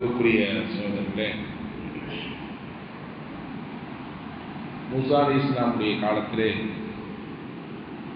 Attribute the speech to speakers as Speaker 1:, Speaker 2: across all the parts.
Speaker 1: அன்புக்குரிய சகோதரர்களே மூசா இஸ்லாமுடைய காலத்திலே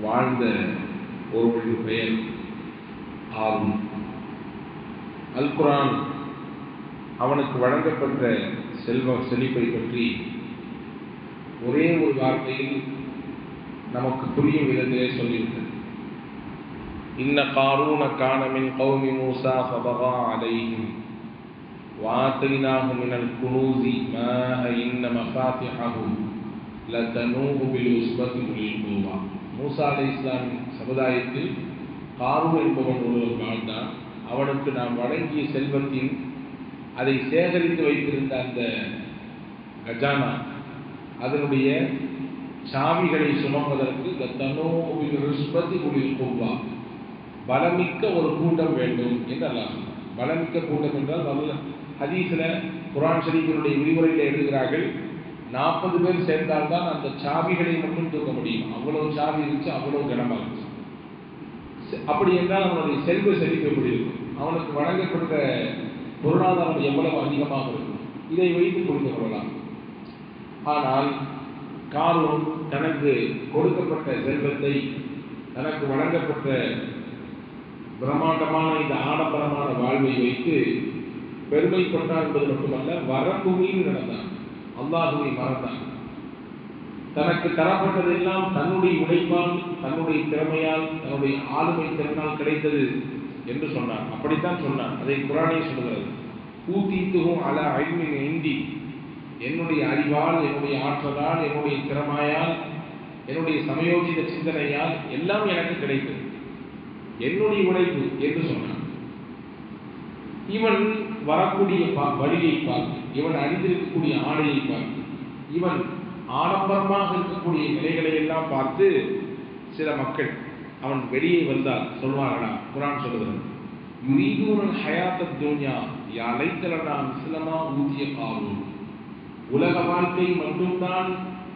Speaker 1: வாழ்ந்த ஒருவருடைய பெயர் ஆகும். அல் குரான் அவனுக்கு வழங்கப்பட்ட செல்வ செழிப்பை பற்றி ஒரே ஒரு வார்த்தையில் நமக்கு புரியும் விதத்திலே சொல்லியிருக்கிறது இன்ன காரூன காணமின் கௌமி மூசா சபகா அலைஹிம். وآتيناه من الكنوز ما إن مفاتحه لتنوء بالعصبة أولي القوى மூசா அலை இஸ்லாமின் சமுதாயத்தில் காரூன் என்பவன் ஒருவன் வாழ்ந்தான் அவனுக்கு நாம் வழங்கிய செல்வத்தின் அதை சேகரித்து வைத்திருந்த அந்த கஜானா அதனுடைய சாவிகளை சுமப்பதற்கு தனோவில் ரிஸ்பதி உளில் கொவ்வா பலமிக்க ஒரு கூட்டம் வேண்டும் என்று அல்லாஹ் பலமிக்க கூட்டம் என்றால் வல்ல ஹதீஸில் குரான் ஷரீஃபினுடைய விரிவுரையில் எழுதுகிறார்கள் நாற்பது பேர் சேர்ந்தால்தான் அந்த சாவிகளை மட்டும் தூக்க முடியும். அவ்வளோ சாவி இருந்துச்சு அவ்வளவு கனமாக இருந்துச்சு. அப்படி என்றால் அவனுடைய செல்வ செழிப்பு எப்படி இருக்கும்? அவனுக்கு வழங்கப்பட்ட பொருளாதாரம் எவ்வளவு அதிகமாக இருக்கும்? இதை வைத்து புரிந்து கொள்ளலாம். ஆனால் காரும் தனக்கு கொடுக்கப்பட்ட செல்வத்தை தனக்கு வழங்கப்பட்ட பிரம்மாண்டமான இந்த ஆடம்பரமான வாழ்வை வைத்து பெருமைப்பட்டான் என்பது மட்டுமல்ல வரம்பு மீறி நடந்தான். அல்லாஹுவை மறந்தான். தனக்கு தரப்பட்டதெல்லாம் தன்னுடைய உழைப்பால் தன்னுடைய திறமையால் தன்னுடைய ஆளுமை திறனால் கிடைத்தது என்று சொன்னான். அப்படித்தான் சொன்னான். அதை குரானே சொல்கிறது ஊத்தீத்துகும் அல அழிமின் இந்தி. என்னுடைய அறிவால் என்னுடைய ஆற்றலால் என்னுடைய திறமையால் என்னுடைய சமயோஜித சிந்தனையால் எல்லாம் எனக்கு கிடைத்தது. என்னுடைய உழைப்பு என்று சொன்னான். இவன் வரக்கூடிய வழியை பார்த்து இவன் அணிந்திருக்கக்கூடிய ஆடையை பார்த்து இவன் ஆடம்பரமாக இருக்கக்கூடிய நிலைகளை எல்லாம் பார்த்து சில மக்கள் அவன் வெளியே வந்தால் சொல்வார்களா? குரான் சொல்லுகிறது. யுரீதூரன் ஹயாத்த துன்யா யாலை தலனா ஊதிய காரும் உலக வாழ்க்கை மட்டும்தான்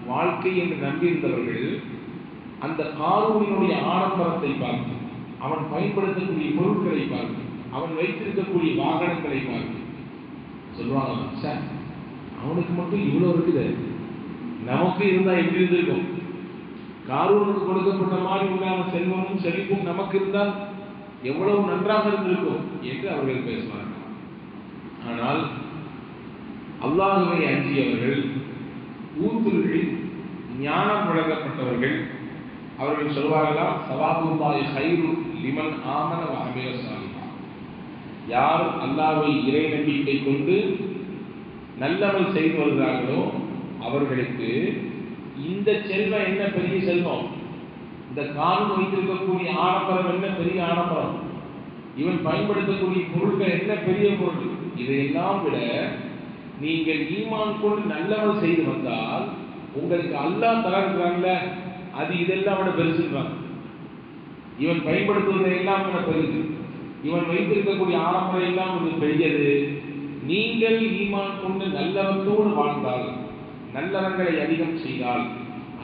Speaker 1: வாழ்க்கை என்று நம்பியிருந்தவர்கள் அந்த காரூரினுடைய ஆடம்பரத்தை பார்த்து அவன் பயன்படுத்தக்கூடிய பொருட்களை பார்த்து அவன் வைத்திருக்கக்கூடிய வாகனங்களை பார்த்து. சொல்லுவாங்க சார் அவனுக்கு மட்டும் இவ்வளோ இருக்குது. நமக்கு இருந்தால் எப்படி இருந்திருக்கும்? காரூனுக்கு கொடுக்கப்பட்ட மாதிரி உண்டான செல்வமும் செழிப்பும் நமக்கு இருந்தால் எவ்வளவு நன்றாக இருந்திருக்கும்? என்று அவர்கள் பேசுவார்கள். ஆனால் அல்லாஹுவை அஞ்சியவர்கள் ஊத்துகளில் ஞானம் வழங்கப்பட்டவர்கள் அவர்கள் சொல்வார்களா சவாபுல்லாய் ஹைரு லிமன் ஆமன வஹமில சாமி யார் அல்லாவை இறை நம்பிக்கை கொண்டு நல்லவள் செய்து வருகிறார்களோ அவர்களுக்கு இந்த செல்வம் என்ன பெரிய செல்வம்? இந்த காலம் வைத்திருக்கக்கூடிய ஆடம்பரம் என்ன பெரிய ஆடம்பரம்? இவன் பயன்படுத்தக்கூடிய பொருட்கள் என்ன பெரிய பொருள்? இதையெல்லாம் விட நீங்கள் ஈமான் கொண்டு நல்லவன் செய்து வந்தால் உங்களுக்கு அல்லா தரங்கிறாங்கல்ல அது இதெல்லாம் விட பெருசுன்றாங்க இவன் பயன்படுத்துவதை எல்லாம் விட பெருசு. இவன் வைத்திருக்கக்கூடிய ஆடம்பரம் எல்லாம் ஒன்று பெரியது. நீங்கள் ஈமான் கொண்டு நல்லவத்தோடு வாழ்ந்தால் நல்லவங்களை அதிகம் செய்தால்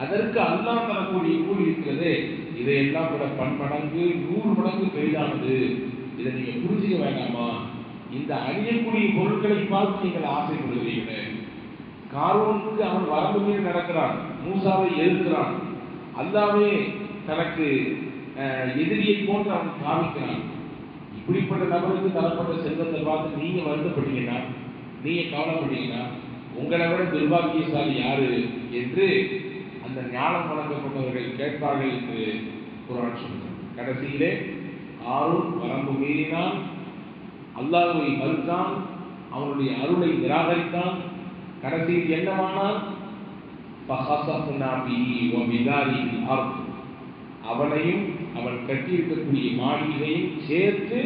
Speaker 1: அதற்கு அல்லா தரக்கூடிய கூலி இருக்கிறது? இதையெல்லாம் விட பன்மடங்கு நூறு மடங்கு பெரிதானது. இதை நீங்க புரிஞ்சுக்க வேண்டாமா? இந்த அழியக்கூடிய பொருட்களை பார்த்து நீங்கள் ஆசைப்படுகிறீர்கள். காரோனுக்கு அவன் வரம்பு மீது நடக்கிறான் மூசாவை எழுதுகிறான் அல்லாவே தனக்கு எதிரியை போன்று அவன் காமிக்கிறான். இப்படிப்பட்ட நபருக்கு தரப்பட்ட செல்வத்தை பார்த்து நீங்க வருத்தப்பட்டீங்கன்னா நீங்க கவலைப்பட்டீங்கன்னா உங்களை விட துர்பாகியசாலி யாரு என்று அந்த ஞானம் வழங்கப்பட்டவர்கள் கேட்பார்கள் என்று குரான் சொல்கிறார் கடைசியிலே ஆறும் வரம்பு மீறினான் அல்லாஹுவை மறுத்தான் அவனுடைய அருளை நிராகரித்தான். கடைசியில் என்னவானால் அவனையும் அவள் கட்டியிருக்கக்கூடிய மாளிகையும் சேர்த்து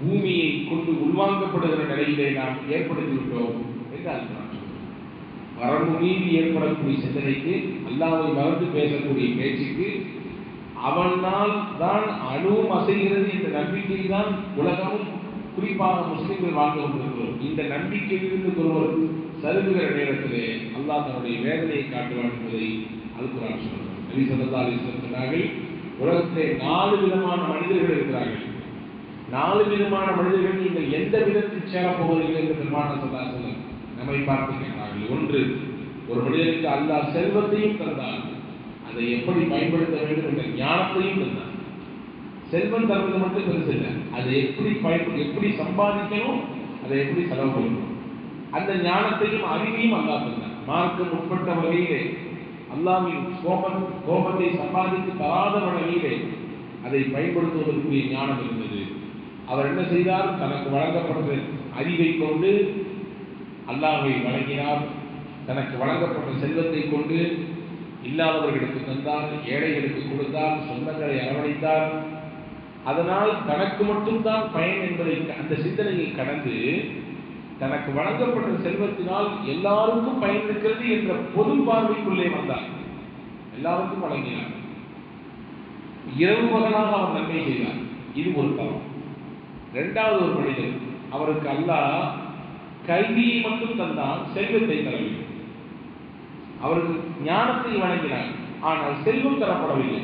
Speaker 1: பூமியை கொண்டு உள்வாங்கப்படுகிற நிலையிலே நாம் ஏற்படுத்திவிட்டோம் என்று அல்லாஹ் வரம்பு மீறி ஏற்படக்கூடிய சிந்தனைக்கு அல்லாவை மறந்து பேசக்கூடிய பேச்சுக்கு அவனால் தான் அணுவும் அசைகிறது என்ற நம்பிக்கை தான் உலகமும் குறிப்பாக முஸ்லிம்கள் வாழ்ந்து கொண்டிருக்கிறோம். இந்த நம்பிக்கையிலிருந்து ஒருவர் சருகுகிற நேரத்திலே அல்லாஹ் தன்னுடைய வேதனையை காட்டுவான் என்பதை அல்குரான் சொல்கிறார் நபி சல்லா அலி சொன்னார்கள் உலகத்திலே நாலு விதமான மனிதர்கள் இருக்கிறார்கள். நாலு விதமான மனிதர்கள் நீங்கள் எந்த விதத்தில் சேரப்போவதில்லை என்று பெருமான சொல்லாசலம் நம்மை பார்த்து கேட்டார்கள் ஒன்று ஒரு மனிதனுக்கு அல்லா செல்வத்தையும் தந்தார். அதை எப்படி பயன்படுத்த வேண்டும் என்ற ஞானத்தையும் தந்தார். செல்வம் தருவது மட்டும் பெருசு இல்லை. அதை எப்படி பயன் எப்படி சம்பாதிக்கணும் அதை எப்படி செலவு பண்ணணும். அந்த ஞானத்தையும் அறிவையும் அல்லா தந்தார். மார்க்கம் உட்பட்ட வகையிலே அல்லாவின் கோபம் கோபத்தை சம்பாதித்து தராத வகையிலே அதை பயன்படுத்துவதற்குரிய ஞானம் இருந்தது. அவர் என்ன செய்தார்? தனக்கு வழங்கப்பட்ட அறிவை கொண்டு அல்லாமை வழங்கினார். தனக்கு வழங்கப்பட்ட செல்வத்தை கொண்டு இல்லாதவர்களுக்கு தந்தார் ஏழைகளுக்கு கொடுத்தார் சொந்தங்களை அரவணைத்தார். அதனால் தனக்கு மட்டும்தான் பயன் என்பதை அந்த சிந்தனையை கடந்து தனக்கு வழங்கப்பட்ட செல்வத்தினால் எல்லாருக்கும் பயனிருக்கிறது என்ற பொது பார்வைக்குள்ளே வந்தார். எல்லாருக்கும் வழங்கினார். இரவு மகனாக அவர் நன்மை செய்தார். இது ஒரு தரம் இரண்டாவது ஒரு மனிதர் அவருக்கு அல்லாஹ் கல்வியை மட்டும் தந்தான் செல்வத்தை தரவில்லை. அவருக்கு ஞானத்தை வழங்கினார். ஆனால் செல்வம் தரப்படவில்லை.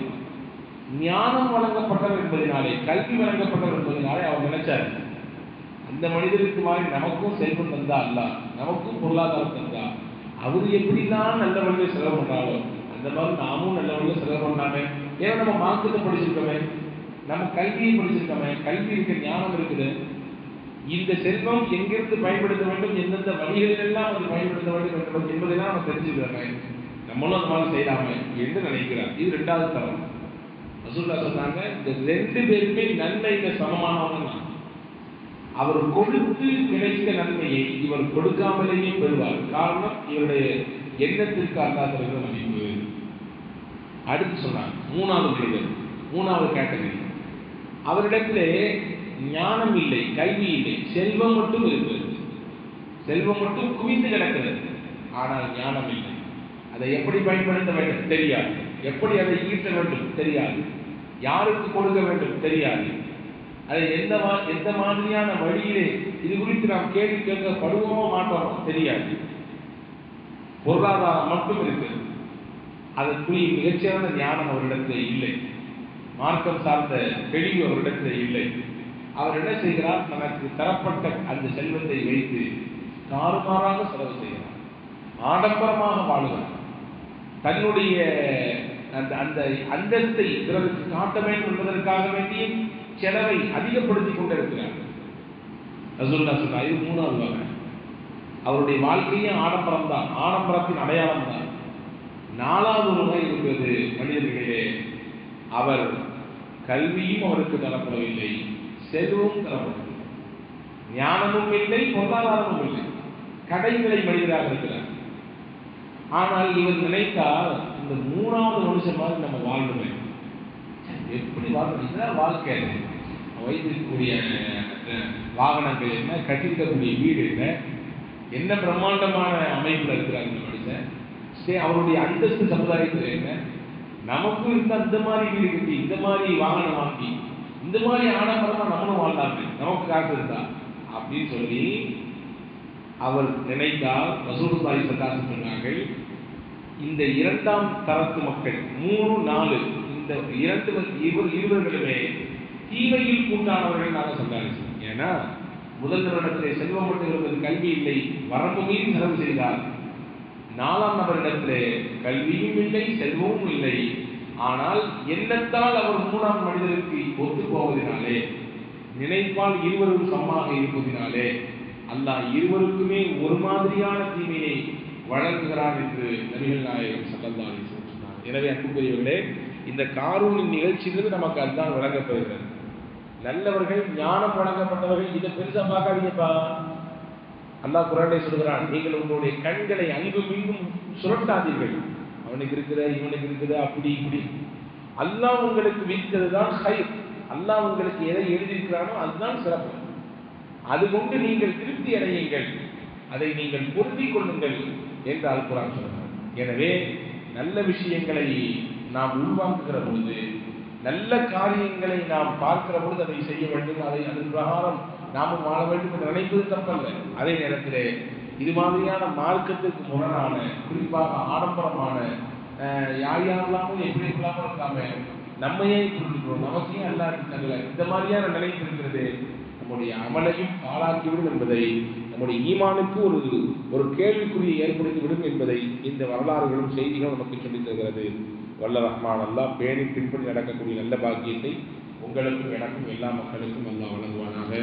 Speaker 1: ஞானம் வழங்கப்பட்டவர் என்பதனாலே கல்வி வழங்கப்பட்டவர் என்பதனாலே அவர் நினைச்சார் அந்த மனிதருக்கு மாதிரி நமக்கும் செல்வம் தந்தா அல்ல நமக்கும் பொருளாதாரம் தந்தா அவர் எப்படிதான் நல்ல வழியில செலவு பண்றாரோ அந்த மாதிரி நாமும் நல்ல வழியில செலவு பண்ணாமே. ஏன்னா நம்ம மார்க்கத்தை படிச்சிருக்கோமே? நம்ம கல்வியை படிச்சிருக்கோமே? கல்வி இருக்க ஞானம் இருக்குது. இந்த செல்வம் எங்கிருந்து பயன்படுத்த வேண்டும்? எந்தெந்த வழிகளில் எல்லாம் அது பயன்படுத்த வேண்டும் என்பது- என்பதெல்லாம் நம்ம தெரிஞ்சுக்கிறோமே. நம்மளும் அந்த மாதிரி செய்யலாமே என்று நினைக்கிறார். இது ரெண்டாவது தரம் ரசூல்லா சொன்னாங்க இந்த ரெண்டு பேருமே நன்மையில சமமானவங்க தான். அவர் கொடுத்து கிடைத்த நன்மையை இவர் கொடுக்காமலேயே பெறுவார். காரணம் இவருடைய எண்ணத்திற்கு அல்லாதவர்கள் மதிப்பு அடுத்து சொன்னார் மூணாவது மனிதர் மூணாவது கேட்டகரி அவரிடத்திலே ஞானம் இல்லை கல்வி இல்லை செல்வம் மட்டும் இருக்கிறது. செல்வம் மட்டும் குவிந்து கிடக்கிறது. ஆனால் ஞானம் இல்லை. அதை எப்படி பயன்படுத்த வேண்டும்? தெரியாது. எப்படி அதை ஈட்ட வேண்டும்? தெரியாது. யாருக்கு கொடுக்க வேண்டும்? தெரியாது. அதை எந்த மா எந்த மாதிரியான வழியிலே இது குறித்து நாம் கேள்வி கேட்கப்படுவோமோ மாட்டோமோ தெரியாது. பொருளாதாரம் மட்டும் இருக்கிறது. அதற்குரிய மிகச்சிறந்த ஞானம் அவரிடத்தில் இல்லை. மார்க்கம் சார்ந்த தெளிவு அவரிடத்தில் இல்லை. அவர் என்ன செய்கிறார்? தனக்கு தரப்பட்ட அந்த செல்வத்தை வைத்து தாறுமாறாக செலவு செய்கிறார். ஆடம்பரமாக வாழுகிறார். தன்னுடைய அந்த அந்த அந்தஸ்தை பிறருக்கு காட்ட வேண்டும் என்பதற்காக வேண்டிய செலவை அதிகப்படுத்தி கொண்டிருக்கிறார். ரசூல்லா சொன்னார் இது மூணாவது வகை. அவருடைய வாழ்க்கையே ஆடம்பரம் தான் ஆடம்பரத்தின் அடையாளம் தான். நாலாவது ஒரு வகை இருக்கிறது மனிதர்களே அவர் கல்வியும் அவருக்கு தரப்படவில்லை செல்வமும் தரப்படவில்லை. ஞானமும் இல்லை பொருளாதாரமும் இல்லை. கடைகளை மனிதராக இருக்கிறார். ஆனால் இவர் நினைத்தால் இந்த மூணாவது மனுஷன் மாதிரி நம்ம வாழணுமே எப்படி வாழணும் வாழ்க்கை வைத்திருக்கக்கூடிய வாகனங்கள் என்ன கட்டிருக்கக்கூடிய வீடு என்ன என்ன பிரம்மாண்டமான அமைப்பில் இருக்கிறார் இந்த மனுஷன். சரி அவருடைய அந்தஸ்து சமுதாயத்தில் என்ன நமக்கும் இருந்த அந்த மாதிரி வீடு கட்டி இந்த மாதிரி வாகனம் வாங்கி இந்த மாதிரி ஆடம்பரமாக நம்மளும் வாழ்ந்தாங்க நமக்கு காசு இருந்தா அப்படின்னு சொல்லி அவர் நினைத்தால் வசூல் சாரி அலைஹி சொன்னார்கள் இந்த இரண்டாம் தரத்து மக்கள் மூணு நாலு இந்த இரண்டு இருவர் இருவர்களுமே தீமையில் கூட்டானவர்கள் நாங்கள் சொன்னாங்க ஏன்னா முதல் நபரிடத்திலே செல்வம் மட்டும் இருப்பது கல்வி இல்லை. வரம்பு மீறி செலவு செய்தார் நாலாம் நபரிடத்திலே கல்வியும் இல்லை செல்வமும் இல்லை. ஆனால் எண்ணத்தால் அவர் மூணாம் மனிதருக்கு ஒத்து போவதனாலே நினைப்பால் இருவரும் சமமாக இருப்பதினாலே அல்லாஹ் இருவருக்குமே ஒரு மாதிரியான தீமையை வழங்குகிறான் என்று நபிகள் நாயகம் சல்லல்லாஹு அலைஹி சொன்னார். எனவே அன்புக்குரியவர்களே இந்த காரூனின் நிகழ்ச்சியிலிருந்து நமக்கு அதுதான் வழங்கப்படுகிறது நல்லவர்கள் ஞானம் வழங்கப்பட்டவர்கள் இதை பெருசா பார்க்காதீங்கப்பா. அல்லாஹ் குரானை சொல்கிறான் நீங்கள் உங்களுடைய கண்களை அங்கும் இங்கும் சுரட்டாதீர்கள் அவனுக்கு இருக்கிற இவனுக்கு இருக்கிற அப்படி இப்படி. அல்லாஹ் உங்களுக்கு விதித்தது தான் ஹைர் அல்லாஹ் உங்களுக்கு எதை எழுதியிருக்கிறானோ அதுதான் சிறப்பு. அது கொண்டு நீங்கள் திருப்தி அடையுங்கள். அதை நீங்கள் பொருந்திக் கொள்ளுங்கள். என்று அல் குரான் சொல்கிறார் எனவே நல்ல விஷயங்களை நாம் உள்வாங்குகிற பொழுது நல்ல காரியங்களை நாம் பார்க்கிற பொழுது அதை செய்ய வேண்டும். அதை அதன் பிரகாரம் நாமும் வாழ வேண்டும் என்று நினைப்பது தப்பல்ல. அதே நேரத்தில் இது மாதிரியான மார்க்கத்துக்கு முரணான குறிப்பாக ஆடம்பரமான அஹ், யார் யாரெல்லாமோ எப்படி இல்லாமல் இருக்காம நம்மையே புரிஞ்சுக்கிறோம். நமக்கே அல்லா தங்களை இந்த மாதிரியான நிலை இருக்கிறது. நம்முடைய அமலையும் பாழாக்கிவிடும் என்பதை நம்முடைய ஈமானுக்கு ஒரு ஒரு கேள்விக்குறியை ஏற்படுத்திவிடும் என்பதை இந்த வரலாறுகளும் செய்திகளும் நமக்கு சொல்லித் தருகிறது. வல்ல ரஹ்மான் அல்லாஹ் பேணி பின்பற்றி நடக்கக்கூடிய நல்ல பாக்கியத்தை உங்களுக்கும் எனக்கும் எல்லா மக்களுக்கும் அல்லா வழங்குவானாக.